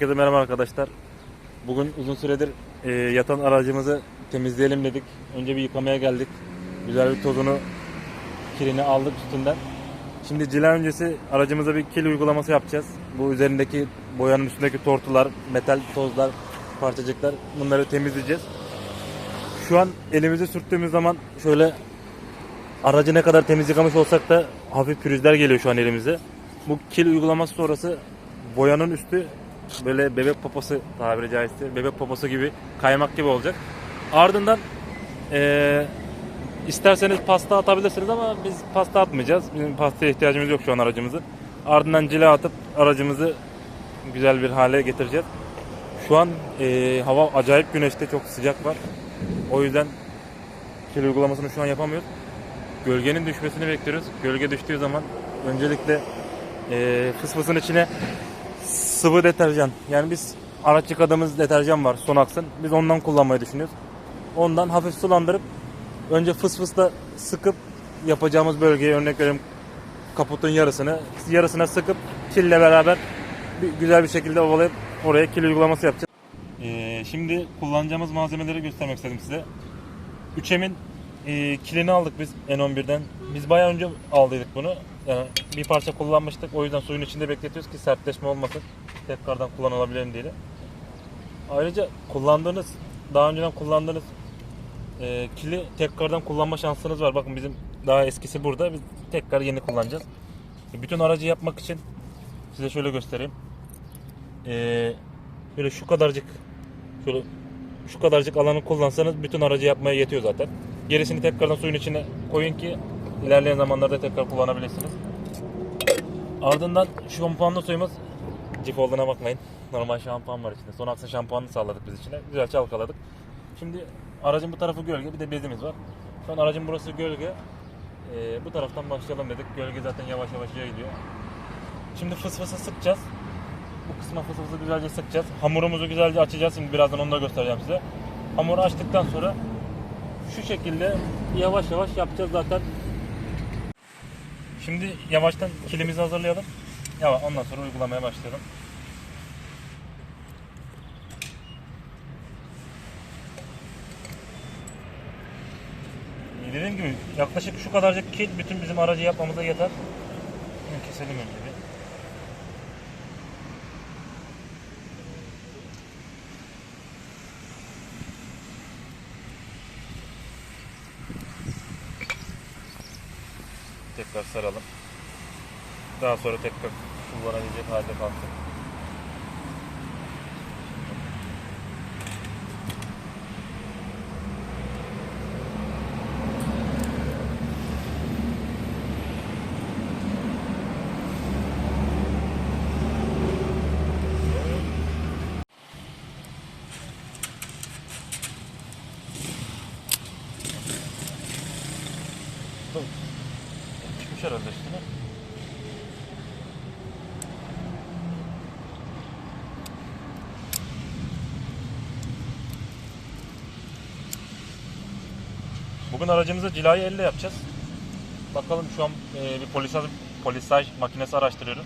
Herkese merhaba arkadaşlar. Bugün uzun süredir e, yatan aracımızı temizleyelim dedik. Önce bir yıkamaya geldik. Güzel bir tozunu, kirini aldık üstünden. Şimdi cila öncesi aracımıza bir kil uygulaması yapacağız. Bu üzerindeki boyanın üstündeki tortular, metal tozlar, parçacıklar bunları temizleyeceğiz. Şu an elimizi sürttüğümüz zaman şöyle aracı ne kadar temiz yıkamış olsak da hafif pürüzler geliyor şu an elimize. Bu kil uygulaması sonrası boyanın üstü böyle bebek poposu tabiri caizse bebek poposu gibi kaymak gibi olacak. Ardından eee, isterseniz pasta atabilirsiniz ama biz pasta atmayacağız. Bizim pastaya ihtiyacımız yok şu an aracımızın. Ardından cila atıp aracımızı güzel bir hale getireceğiz. Şu an eee, hava acayip güneşte çok sıcak var. O yüzden kil uygulamasını şu an yapamıyoruz. Gölgenin düşmesini bekliyoruz. Gölge düştüğü zaman öncelikle eee fısfısın içine sıvı deterjan. Yani biz araç yıkadığımız deterjan var Sonax'ın. Biz ondan kullanmayı düşünüyoruz. Ondan hafif sulandırıp önce fısfısla sıkıp yapacağımız bölgeye örnek veriyorum kaputun yarısını yarısına sıkıp kille beraber bir, güzel bir şekilde ovalayıp oraya kil uygulaması yapacağız. Ee, şimdi kullanacağımız malzemeleri göstermek istedim size. 3M'in e, kilini aldık biz N11'den. Biz bayağı önce aldıydık bunu. Yani bir parça kullanmıştık. O yüzden suyun içinde bekletiyoruz ki sertleşme olmasın. Tekrardan kullanılabilir diye. Ayrıca kullandığınız, daha önceden kullandığınız e, kili tekrardan kullanma şansınız var. Bakın bizim daha eskisi burada. Biz tekrar yeni kullanacağız. E, Bütün aracı yapmak için size şöyle göstereyim. E, şöyle şu kadarcık şöyle şu kadarcık alanı kullansanız bütün aracı yapmaya yetiyor zaten. Gerisini tekrardan suyun içine koyun ki ilerleyen zamanlarda tekrar kullanabilirsiniz. Ardından şampuanlı suyumuz cif olduğuna bakmayın. Normal şampuan var içinde. Sonax'ın şampuanını sağladık biz içine. Güzel çalkaladık. Şimdi aracın bu tarafı gölge bir de bezimiz var. Şu an aracın burası gölge. Ee, bu taraftan başlayalım dedik. Gölge zaten yavaş yavaş yayılıyor. Şimdi fıs fısı sıkacağız. Bu kısma fıs fısı güzelce sıkacağız. Hamurumuzu güzelce açacağız. Şimdi birazdan onu da göstereceğim size. Hamuru açtıktan sonra şu şekilde yavaş yavaş yapacağız zaten. Şimdi yavaştan kilimizi hazırlayalım. Ya ondan sonra uygulamaya başlayalım. Dediğim gibi yaklaşık şu kadarcık kil bütün bizim aracı yapmamıza yeter. Bunu keselim önce bir. Tekrar saralım. Daha sonra tekrar kullanabilecek halde kalsın. Bugün aracımızı cilayı elle yapacağız. Bakalım şu an e, bir polisaj, polisaj makinesi araştırıyorum.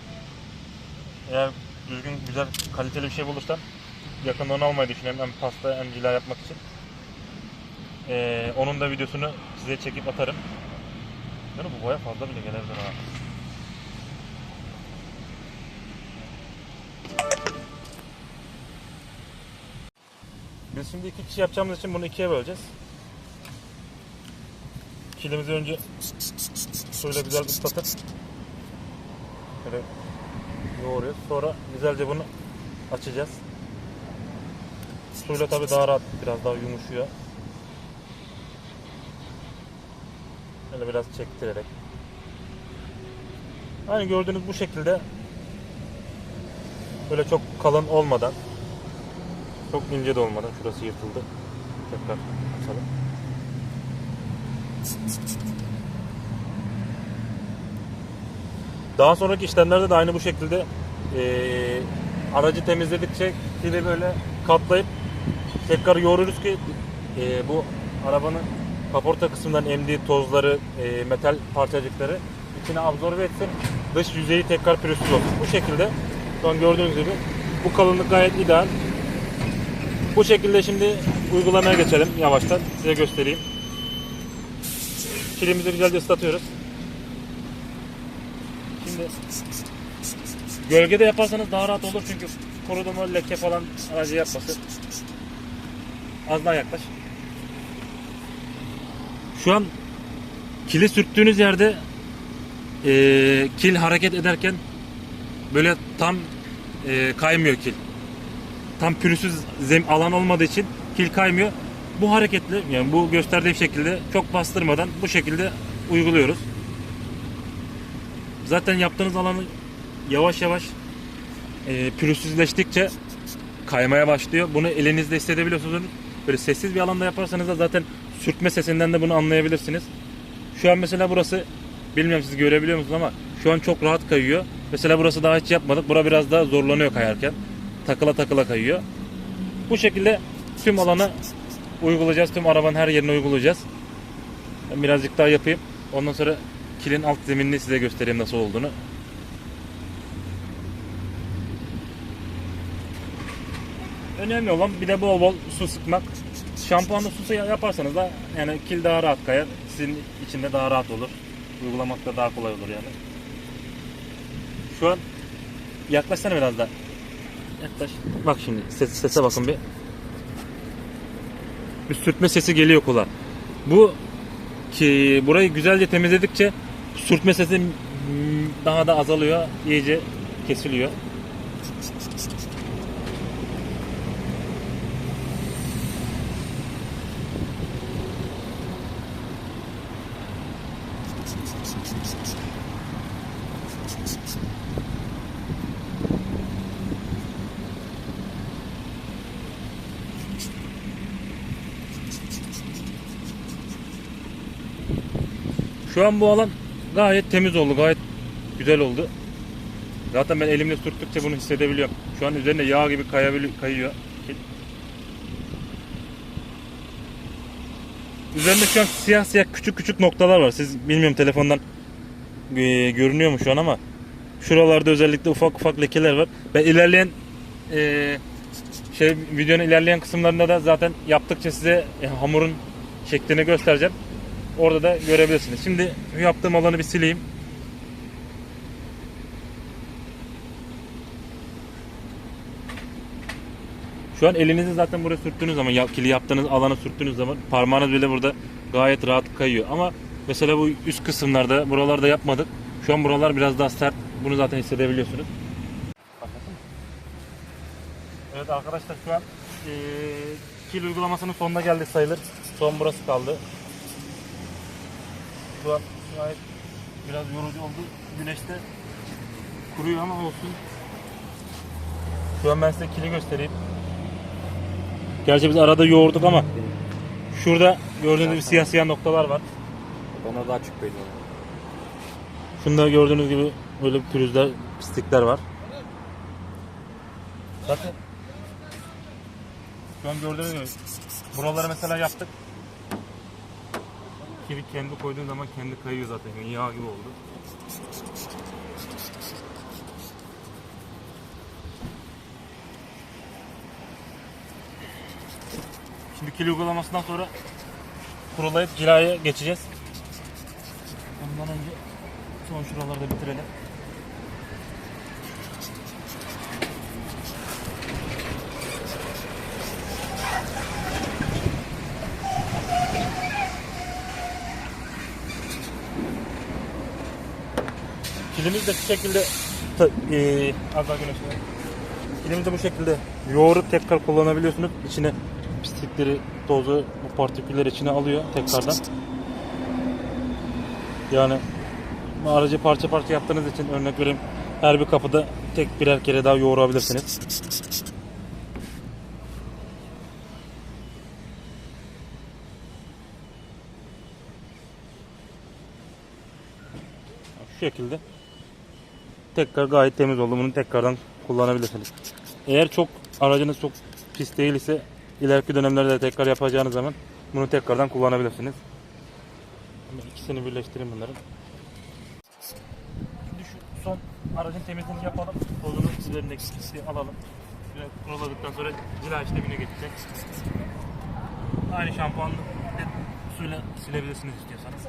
Eğer düzgün, güzel, kaliteli bir şey bulursam yakında onu almayı düşünüyorum. Hem pasta hem cila yapmak için. E, onun da videosunu size çekip atarım. Yani bu boya fazla bile gelebilir ha. Biz şimdi iki kişi yapacağımız için bunu ikiye böleceğiz. Kilimizi önce suyla güzel ıslatıp böyle yoğuruyoruz. Sonra güzelce bunu açacağız. Suyla tabi daha rahat, biraz daha yumuşuyor. Böyle biraz çektirerek. Aynı gördüğünüz bu şekilde böyle çok kalın olmadan çok ince de olmadan şurası yırtıldı. Tekrar açalım. Daha sonraki işlemlerde de aynı bu şekilde eee, aracı temizledikçe kili böyle katlayıp tekrar yoğururuz ki eee, bu arabanın kaporta kısmından emdiği tozları, eee, metal parçacıkları içine absorbe etsin. Dış yüzeyi tekrar pürüzsüz olsun. Bu şekilde şu an gördüğünüz gibi Bu kalınlık gayet ideal. Bu şekilde şimdi uygulamaya geçelim yavaştan. Size göstereyim. Kilimizi güzelce ıslatıyoruz. Şimdi gölgede yaparsanız daha rahat olur çünkü kurudu mu leke falan aracı yapması. Az daha yaklaş. Şu an kili sürttüğünüz yerde eee, kil hareket ederken böyle tam eee, kaymıyor kil. Tam pürüzsüz alan olmadığı için kil kaymıyor. Bu hareketli yani bu gösterdiğim şekilde çok bastırmadan bu şekilde uyguluyoruz. Zaten yaptığınız alanı yavaş yavaş eee pürüzsüzleştikçe kaymaya başlıyor. Bunu elinizde hissedebiliyorsunuz. Böyle sessiz bir alanda yaparsanız da zaten sürtme sesinden de bunu anlayabilirsiniz. Şu an mesela burası bilmiyorum siz görebiliyor musunuz ama şu an çok rahat kayıyor. Mesela burası daha hiç yapmadık. Bura biraz daha zorlanıyor kayarken. Takıla takıla kayıyor. Bu şekilde tüm alana uygulayacağız. Tüm arabanın her yerine uygulayacağız. Ben birazcık daha yapayım. Ondan sonra kilin alt zeminini size göstereyim nasıl olduğunu. Önemli olan bir de bol bol su sıkmak. Şampuanla su yaparsanız da yani kil daha rahat kayar. Sizin içinde daha rahat olur. Uygulamakta daha kolay olur yani. Şu an yaklaşsana biraz da. Yaklaş. Bak şimdi ses, sese bakın bir. Bir sürtme sesi geliyor kulağa. Bu ki burayı güzelce temizledikçe sürtme sesi daha da azalıyor. iyice kesiliyor. Şu an bu alan gayet temiz oldu. Gayet güzel oldu. Zaten ben elimle sürttükçe bunu hissedebiliyorum. Şu an üzerinde yağ gibi kayıyor. Üzerinde şu an siyah siyah küçük küçük noktalar var. Siz bilmiyorum telefondan e, görünüyor mu şu an ama şuralarda özellikle ufak ufak lekeler var. Ben ilerleyen e, şey videonun ilerleyen kısımlarında da zaten yaptıkça size e, hamurun şeklini göstereceğim. Orada da görebilirsiniz. Şimdi yaptığım alanı bir sileyim. Şu an elinizi zaten buraya sürttüğünüz zaman, kili yaptığınız alanı sürttüğünüz zaman parmağınız bile burada gayet rahat kayıyor. Ama mesela bu üst kısımlarda, buralarda yapmadık. Şu an buralar biraz daha sert. Bunu zaten hissedebiliyorsunuz. Evet arkadaşlar şu an eee kil uygulamasının sonuna geldik sayılır. Son burası kaldı. An gayet biraz yorucu oldu. Güneşte kuruyor ama olsun. Şu an ben size kili göstereyim. Gerçi biz arada yoğurduk ama şurada gördüğünüz gibi siyah siyah noktalar var. Bana daha açık belli Şunda gördüğünüz gibi böyle pürüzler, pislikler var. Zaten şu an gördüğünüz gibi buraları mesela yaptık. Kivi kendi koyduğun zaman kendi kayıyor zaten. Yani yağ gibi oldu. Şimdi kil uygulamasından sonra kurulayıp cilaya geçeceğiz. Ondan önce son şuraları da bitirelim. Kilimiz de şu şekilde e, az daha güneş de bu şekilde yoğurup tekrar kullanabiliyorsunuz. İçine pislikleri, tozu, bu partikülleri içine alıyor tekrardan. Yani aracı parça parça yaptığınız için örnek vereyim her bir kapıda tek birer kere daha yoğurabilirsiniz. Şu şekilde tekrar gayet temiz oldu. Bunu tekrardan kullanabilirsiniz. Eğer çok aracınız çok pis değil ise ileriki dönemlerde tekrar yapacağınız zaman bunu tekrardan kullanabilirsiniz. İkisini birleştireyim bunların. Şimdi şu son aracın temizliğini yapalım. Tozunu üzerindeki pisliği alalım. Kuruladıktan sonra cila işlemine geçecek. Aynı şampuanlı suyla silebilirsiniz istiyorsanız.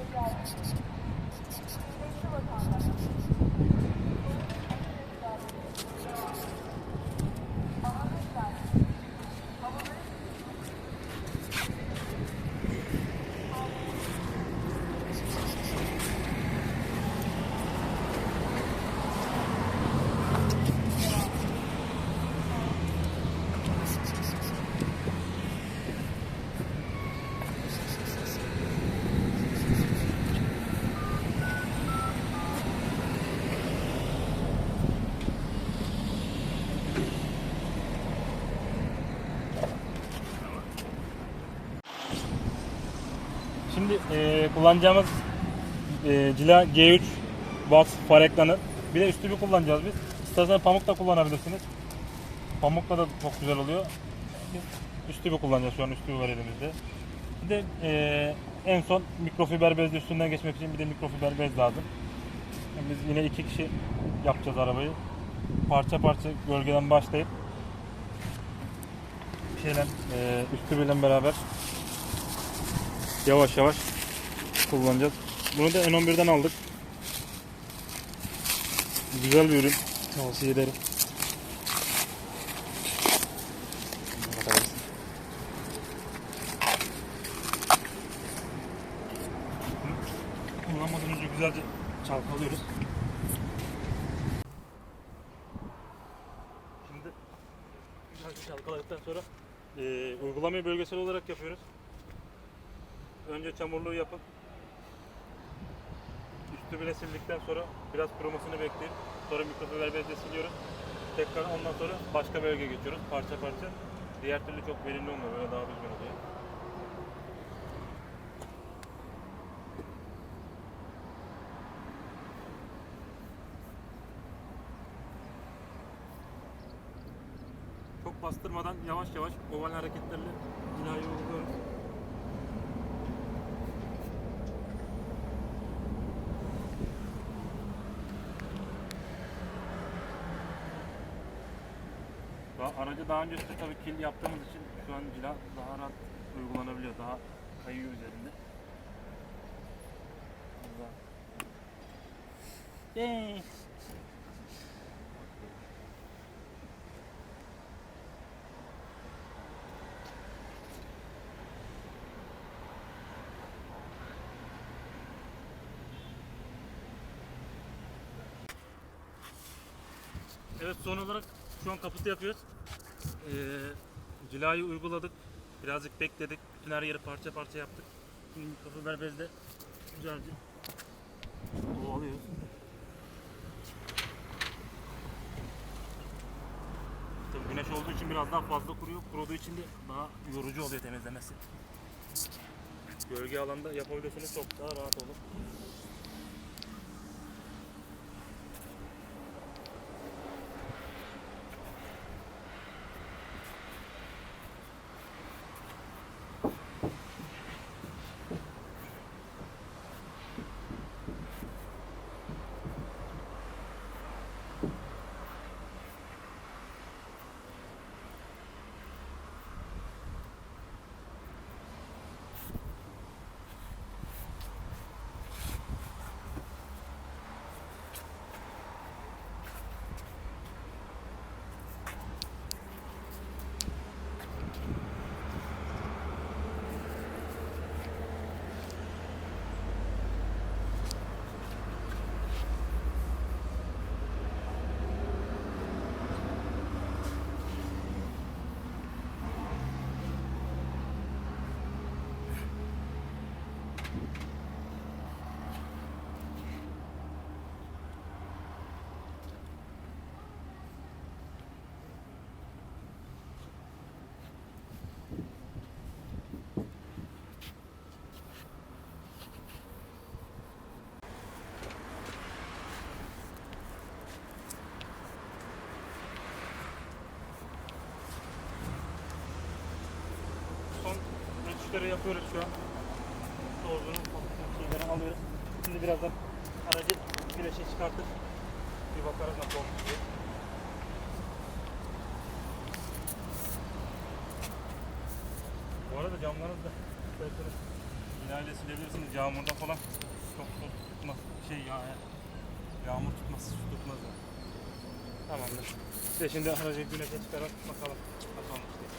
Şimdi e, kullanacağımız e, cila G3 Wax far ekranı. Bir de üstü bir kullanacağız biz. İsterseniz pamuk da kullanabilirsiniz. Pamukla da çok güzel oluyor. Biz üstü bir kullanacağız şu an üstü bir var elimizde. Bir de e, en son mikrofiber bezle üstünden geçmek için bir de mikrofiber bez lazım. Yani Biz yine iki kişi yapacağız arabayı. Parça parça gölgeden başlayıp şeyle e, üstü birle beraber yavaş yavaş kullanacağız. Bunu da N11'den aldık. Güzel bir ürün. Tavsiye ederim. Kullanmadan güzelce çalkalıyoruz. Şimdi güzelce çalkaladıktan sonra eee uygulamayı bölgesel olarak yapıyoruz. Önce çamurluğu yapıp üstü bile sildikten sonra biraz kurumasını bekleyip sonra mikrofiber bezle siliyoruz. Tekrar ondan sonra başka bölge geçiyoruz parça parça. Diğer türlü çok verimli olmuyor böyle daha düzgün oluyor. Çok bastırmadan yavaş yavaş oval hareketlerle cilayı uyguluyoruz. Aracı daha önce tabii kil yaptığımız için şu an cila daha rahat uygulanabiliyor. Daha kayıyor üzerinde. Evet son olarak şu an kaputu yapıyoruz. Ee, cilayı uyguladık. Birazcık bekledik. Bütün her yeri parça parça yaptık. Şimdi mikrofiber bezle güzelce ovalıyoruz. Tabii güneş olduğu için biraz daha fazla kuruyor. Kuruduğu için de daha yorucu oluyor temizlemesi. Gölge alanda yapabilirsiniz çok daha rahat olur. satışları yapıyoruz şu an. Sorduğunuz şeyleri alıyoruz. Şimdi birazdan aracı güneşe çıkartıp bir bakarız nasıl olmuş diye. Bu arada camlarınız da isterseniz binayla silebilirsiniz. Yağmurda falan çok su tutmaz. Şey ya, yağmur tutmaz, su tutmaz yani. Tamamdır. Size şimdi aracı güneşe çıkaralım bakalım nasıl olmuş diye.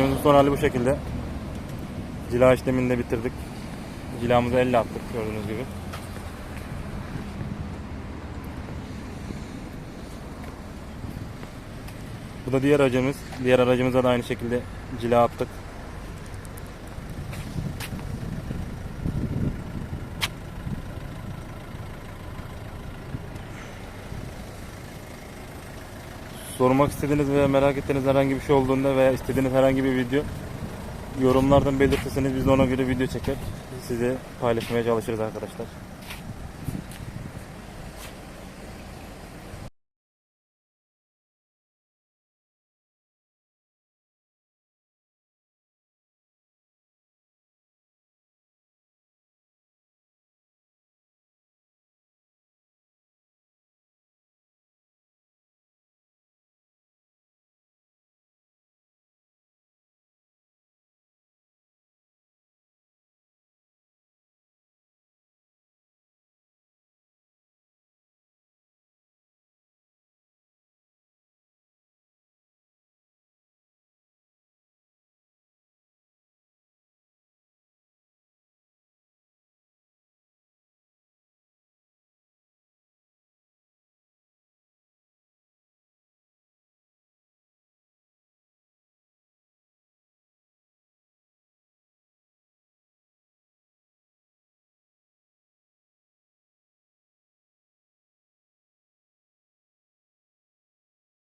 Aracımızın son hali bu şekilde. Cila işlemini de bitirdik. Cilamızı elle attık gördüğünüz gibi. Bu da diğer aracımız. Diğer aracımıza da aynı şekilde cila attık. Sormak istediğiniz veya merak ettiğiniz herhangi bir şey olduğunda veya istediğiniz herhangi bir video yorumlardan belirtirseniz biz de ona göre video çeker size paylaşmaya çalışırız arkadaşlar.